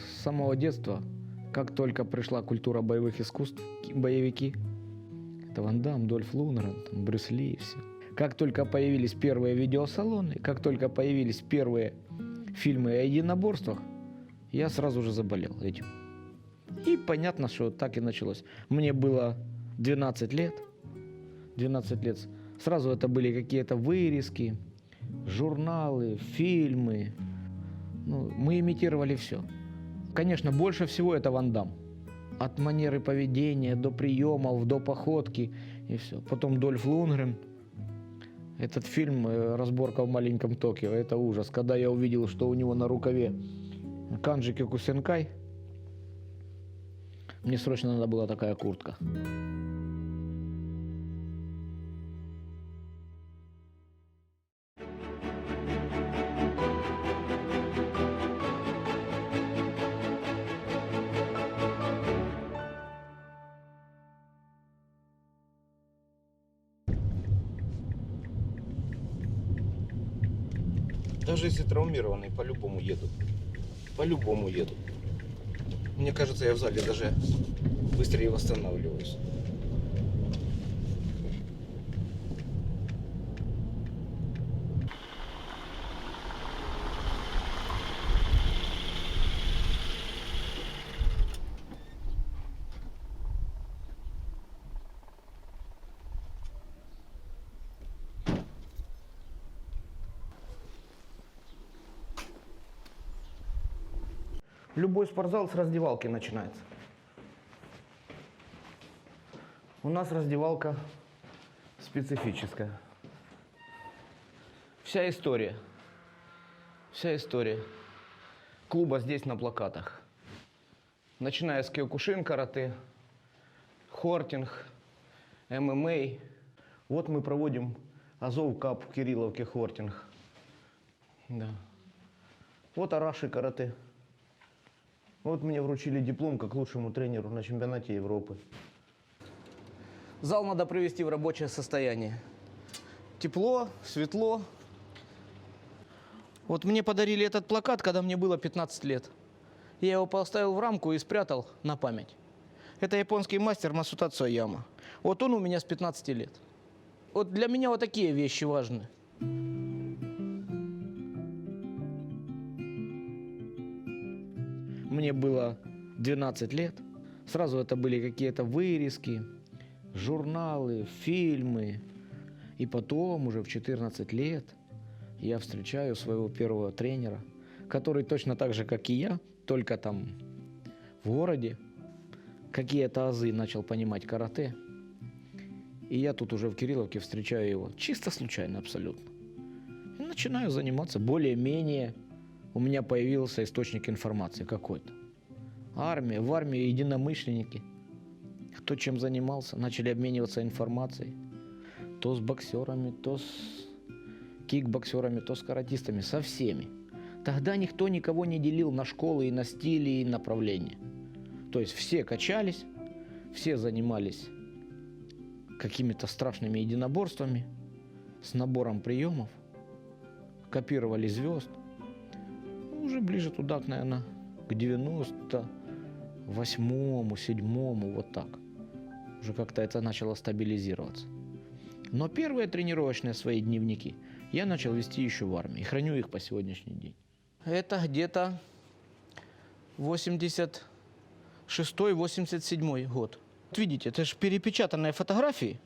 С самого детства, как только пришла культура боевых искусств, ки- боевики, это Ван Дам, Дольф Лунгрен, там, Брюс Ли и все. Как только появились первые видеосалоны, как только появились первые фильмы о единоборствах, я сразу же заболел этим. И понятно, что так и началось. Мне было 12 лет. 12 лет. Сразу это были какие-то вырезки, журналы, фильмы. Ну, мы имитировали все. Конечно, больше всего это Ван Дам. От манеры поведения до приемов, до походки и все. Потом Дольф Лунгрен. Этот фильм э, «Разборка в маленьком Токио» – это ужас. Когда я увидел, что у него на рукаве Канджи Кюкусенкай, мне срочно надо была такая куртка. Даже если травмированный, по-любому еду. По-любому еду. Мне кажется, я в зале даже быстрее восстанавливаюсь. Любой спортзал с раздевалки начинается. У нас раздевалка специфическая. Вся история. Вся история. Клуба здесь на плакатах. Начиная с киокушин карате, хортинг, ММА. Вот мы проводим Азов Кап в Кирилловке хортинг. Да. Вот Араши карате. Вот мне вручили диплом как лучшему тренеру на чемпионате Европы. Зал надо привести в рабочее состояние. Тепло, светло. Вот мне подарили этот плакат, когда мне было 15 лет. Я его поставил в рамку и спрятал на память. Это японский мастер Масута Цояма. Вот он у меня с 15 лет. Вот для меня вот такие вещи важны. Мне было 12 лет. Сразу это были какие-то вырезки, журналы, фильмы. И потом, уже в 14 лет, я встречаю своего первого тренера, который точно так же, как и я, только там в городе, какие-то азы начал понимать карате. И я тут уже в Кирилловке встречаю его, чисто случайно абсолютно. И начинаю заниматься более-менее у меня появился источник информации какой-то. Армия, в армии единомышленники. Кто чем занимался, начали обмениваться информацией. То с боксерами, то с кикбоксерами, то с каратистами, со всеми. Тогда никто никого не делил на школы и на стили и направления. То есть все качались, все занимались какими-то страшными единоборствами, с набором приемов, копировали звезд, уже ближе туда, наверное, к 98-му, 7 вот так. Уже как-то это начало стабилизироваться. Но первые тренировочные свои дневники я начал вести еще в армии. Храню их по сегодняшний день. Это где-то 86-87 год. Вот видите, это же перепечатанные фотографии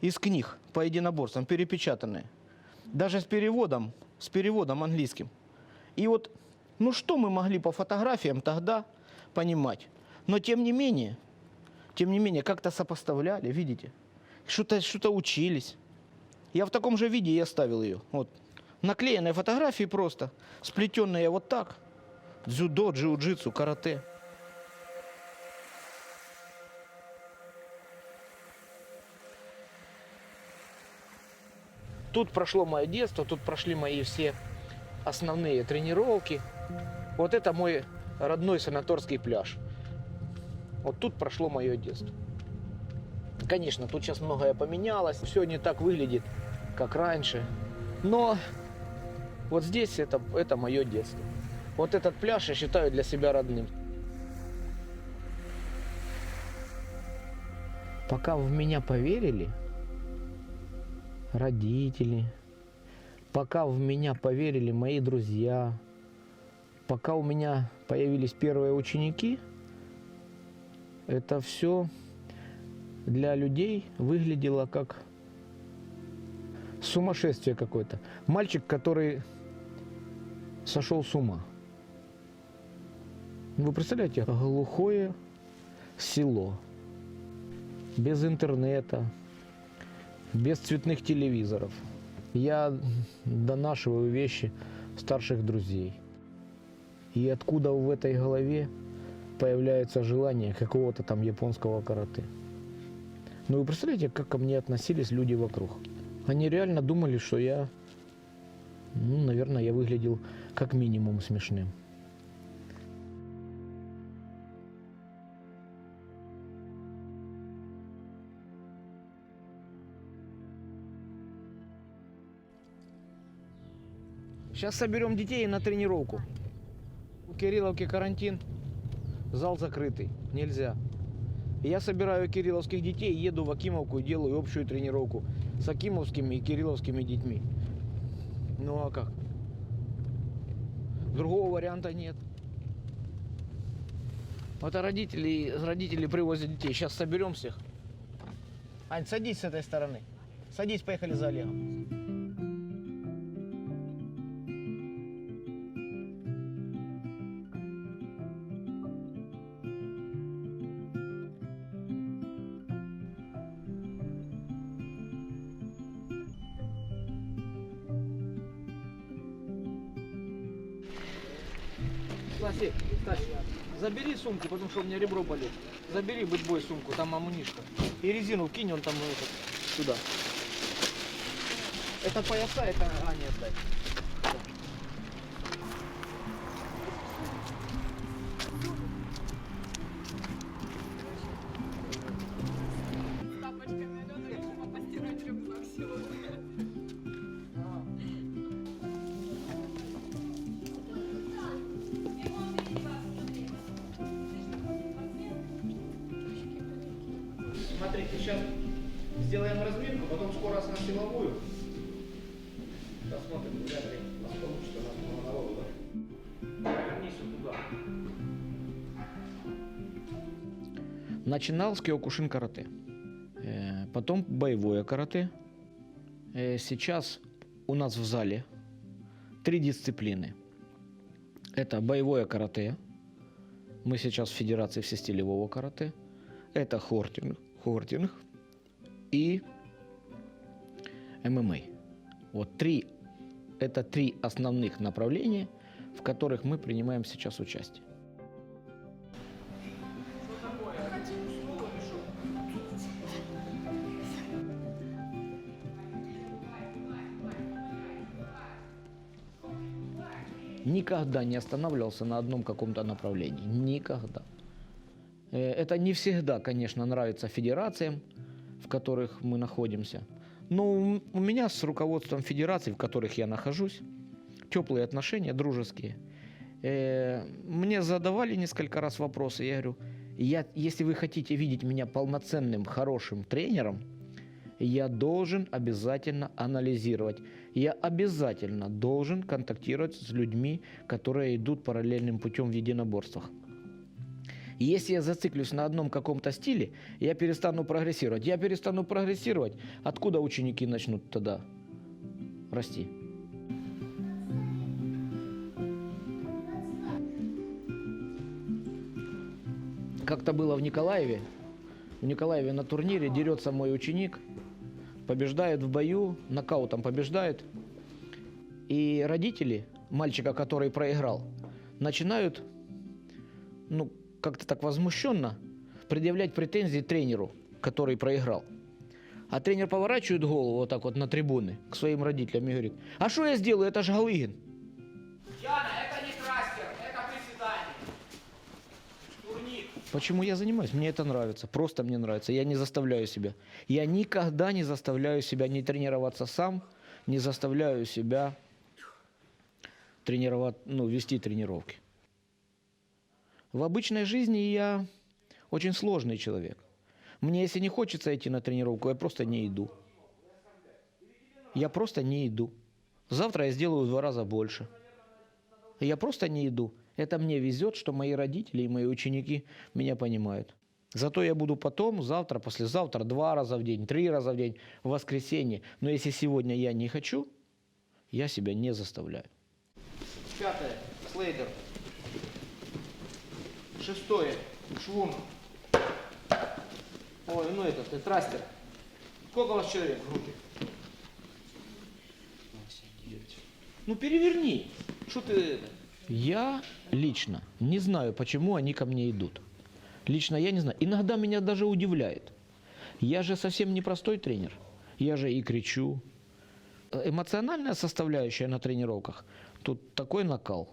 из книг по единоборствам, перепечатанные. Даже с переводом, с переводом английским. И вот, ну что мы могли по фотографиям тогда понимать? Но тем не менее, тем не менее, как-то сопоставляли, видите? Что-то что учились. Я в таком же виде и оставил ее. Вот. Наклеенные фотографии просто, сплетенные вот так. Дзюдо, джиу-джитсу, карате. Тут прошло мое детство, тут прошли мои все основные тренировки. Вот это мой родной санаторский пляж. Вот тут прошло мое детство. Конечно, тут сейчас многое поменялось, все не так выглядит, как раньше. Но вот здесь это, это мое детство. Вот этот пляж я считаю для себя родным. Пока в меня поверили родители, пока в меня поверили мои друзья, пока у меня появились первые ученики, это все для людей выглядело как сумасшествие какое-то. Мальчик, который сошел с ума. Вы представляете, глухое село, без интернета, без цветных телевизоров. Я донашиваю вещи старших друзей. И откуда в этой голове появляется желание какого-то там японского карате. Ну вы представляете, как ко мне относились люди вокруг? Они реально думали, что я, ну, наверное, я выглядел как минимум смешным. Сейчас соберем детей на тренировку. У Кирилловки карантин, зал закрытый, нельзя. Я собираю кирилловских детей, еду в Акимовку и делаю общую тренировку с акимовскими и кирилловскими детьми. Ну а как? Другого варианта нет. Вот а родители, родители привозят детей. Сейчас соберем всех. Ань, садись с этой стороны. Садись, поехали за Олегом. Забери сумку, потому что у меня ребро болит. Забери бытбой сумку, там амунишка. И резину кинь, он там ну, этот, сюда. Это пояса, это... А, нет. Смотрите, сейчас сделаем разминку, потом скоро раз на силовую. Посмотрим, вряд ли у нас получится, у нас много народу, да? Вернись вот туда. Начинал с киокушин карате. Э, Потом боевое карате. Э, Сейчас у нас в зале три дисциплины. Это боевое карате. Мы сейчас в Федерации всестилевого карате. Это хортинг, хортинг и ММА. Вот три, это три основных направления, в которых мы принимаем сейчас участие. Никогда не останавливался на одном каком-то направлении. Никогда. Э, Это не всегда, конечно, нравится федерациям, в которых мы находимся. Но у- меня с руководством федераций, в которых я нахожусь, теплые отношения, дружеские. Э, Мне задавали несколько раз вопросы. Я говорю, я, если вы хотите видеть меня полноценным, хорошим тренером, я должен обязательно анализировать. Я обязательно должен контактировать с людьми, которые идут параллельным путем в единоборствах. И Если я зациклюсь на одном каком-то стиле, я перестану прогрессировать. Я перестану прогрессировать, откуда ученики начнут тогда расти? Как-то было в Николаеве. В Николаеве на турнире дерется мой ученик, побеждает в бою, нокаутом побеждает. И родители мальчика, который проиграл, начинают ну, как-то так возмущенно предъявлять претензии тренеру, который проиграл. А тренер поворачивает голову вот так вот на трибуны к своим родителям и говорит, а что я сделаю, это же Галыгин. Яна, это не трастер, это приседание. Турник. Почему я занимаюсь? Мне это нравится, просто мне нравится. Я не заставляю себя. Я никогда не заставляю себя не тренироваться сам, не заставляю себя тренировать, ну, вести тренировки. В обычной жизни я очень сложный человек. Мне, если не хочется идти на тренировку, я просто не иду. Я просто не иду. Завтра я сделаю в два раза больше. Я просто не иду. Это мне везет, что мои родители и мои ученики меня понимают. Зато я буду потом, завтра, послезавтра, два раза в день, три раза в день, в воскресенье. Но если сегодня я не хочу, я себя не заставляю. Пятое. Слейдер. Шестое. Швунг. Ой, ну этот, э, трастер. Сколько у вас человек в группе? Ну переверни. Что ты это? Я лично не знаю, почему они ко мне идут. Лично я не знаю. Иногда меня даже удивляет. Я же совсем не простой тренер. Я же и кричу. Эмоциональная составляющая на тренировках. Тут такой накал.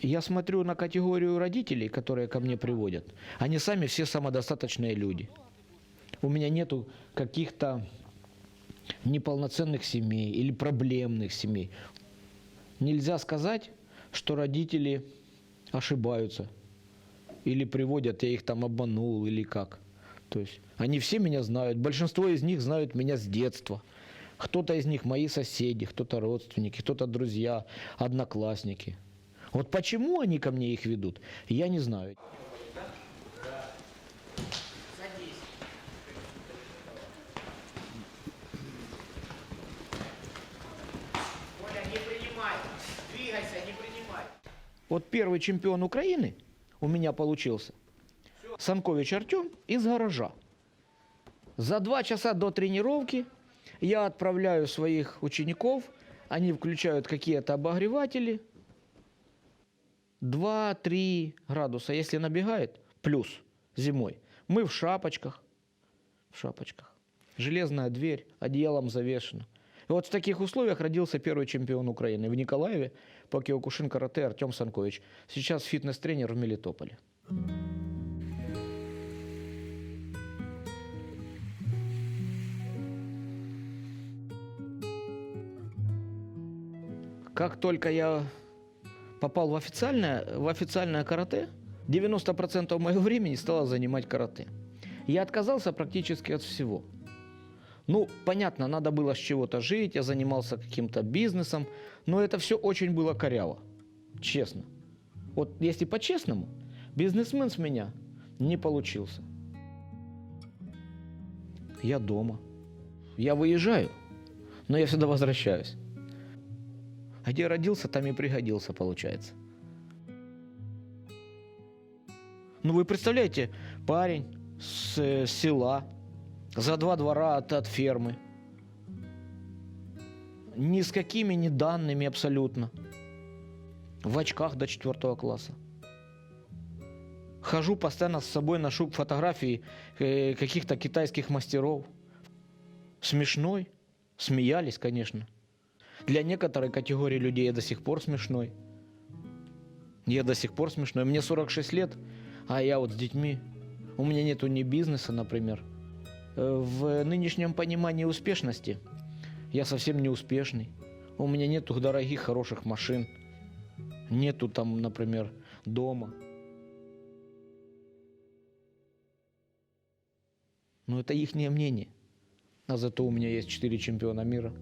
Я смотрю на категорию родителей, которые ко мне приводят. Они сами все самодостаточные люди. У меня нету каких-то неполноценных семей или проблемных семей. Нельзя сказать, что родители ошибаются или приводят, я их там обманул или как. То есть они все меня знают, большинство из них знают меня с детства. Кто-то из них мои соседи, кто-то родственники, кто-то друзья, одноклассники. Вот почему они ко мне их ведут, я не знаю. Вот первый чемпион Украины у меня получился. Санкович Артем из гаража. За два часа до тренировки я отправляю своих учеников, они включают какие-то обогреватели. 2-3 градуса, если набегает, плюс зимой. Мы в шапочках, в шапочках. Железная дверь, одеялом завешена. И вот в таких условиях родился первый чемпион Украины в Николаеве по киокушин карате Артем Санкович. Сейчас фитнес-тренер в Мелитополе. Как только я попал в официальное, в официальное карате, 90% моего времени стало занимать карате. Я отказался практически от всего. Ну, понятно, надо было с чего-то жить, я занимался каким-то бизнесом, но это все очень было коряво, честно. Вот если по-честному, бизнесмен с меня не получился. Я дома. Я выезжаю, но я всегда возвращаюсь. Где родился, там и пригодился, получается. Ну, вы представляете, парень с э, села, за два двора от, от фермы, ни с какими ни данными абсолютно, в очках до четвертого класса. Хожу постоянно с собой, ношу фотографии э, каких-то китайских мастеров. Смешной. Смеялись, конечно. Для некоторой категории людей я до сих пор смешной. Я до сих пор смешной. Мне 46 лет, а я вот с детьми. У меня нету ни бизнеса, например. Э, В нынешнем понимании успешности я совсем не успешный. У меня нету дорогих, хороших машин. Нету там, например, дома. Но это их мнение. А зато у меня есть четыре чемпиона мира.